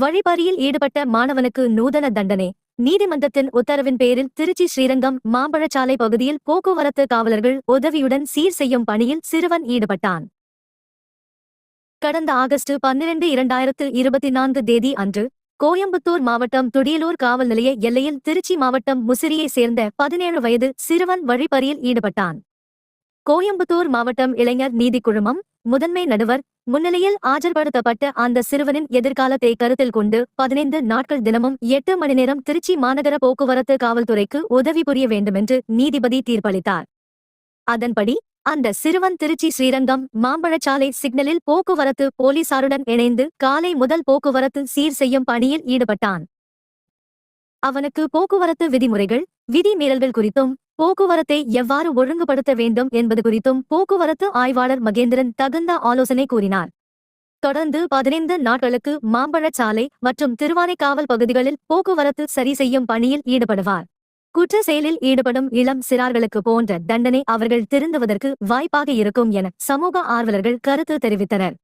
வழிபறியில் ஈடுபட்ட மாணவனுக்கு நூதன தண்டனை. நீதிமன்றத்தின் உத்தரவின் பேரில் திருச்சி ஸ்ரீரங்கம் மாம்பழச்சாலை பகுதியில் போக்குவரத்து காவலர்கள் உதவியுடன் சீர் செய்யும் பணியில் சிறுவன் ஈடுபட்டான். கடந்த ஆகஸ்ட் பன்னிரண்டு இரண்டாயிரத்து இருபத்தி நான்கு தேதி அன்று கோயம்புத்தூர் மாவட்டம் துடியலூர் காவல் நிலைய எல்லையில் திருச்சி மாவட்டம் முசிறியைச் சேர்ந்த பதினேழு வயது சிறுவன் வழிப்பறியில் ஈடுபட்டான். கோயம்புத்தூர் மாவட்டம் இளைஞர் நீதி குழுமம் முதன்மை நடுவர் முன்னிலையில் ஆஜர்படுத்தப்பட்ட அந்த சிறுவனின் எதிர்காலத்தை கருத்தில் கொண்டு பதினைந்து நாட்கள் தினமும் எட்டு மணி நேரம் திருச்சி மாநகர போக்குவரத்து காவல்துறைக்கு உதவி புரிய வேண்டுமென்று நீதிபதி தீர்ப்பளித்தார். அதன்படி அந்த சிறுவன் திருச்சி ஸ்ரீரங்கம் மாம்பழச்சாலை சிக்னலில் போக்குவரத்து போலீசாருடன் இணைந்து காலை முதல் போக்குவரத்து சீர் செய்யும் பணியில் ஈடுபட்டான். அவனுக்கு போக்குவரத்து விதிமுறைகள் விதி மீறல்கள் குறித்தும் போக்குவரத்தை எவ்வாறு ஒழுங்குபடுத்த வேண்டும் என்பது குறித்தும் போக்குவரத்து ஆய்வாளர் மகேந்திரன் தகுந்த ஆலோசனை கூறினார். தொடர்ந்து பதினைந்து நாட்களுக்கு மாம்பழச்சாலை மற்றும் திருவானைக்காவல் பகுதிகளில் போக்குவரத்து சரி செய்யும் பணியில் ஈடுபடுவார். குற்ற செயலில் ஈடுபடும் இளம் சிறார்களுக்கு போன்ற தண்டனை அவர்கள் திருந்துவதற்கு வாய்ப்பாக இருக்கும் என சமூக ஆர்வலர்கள் கருத்து தெரிவித்தனர்.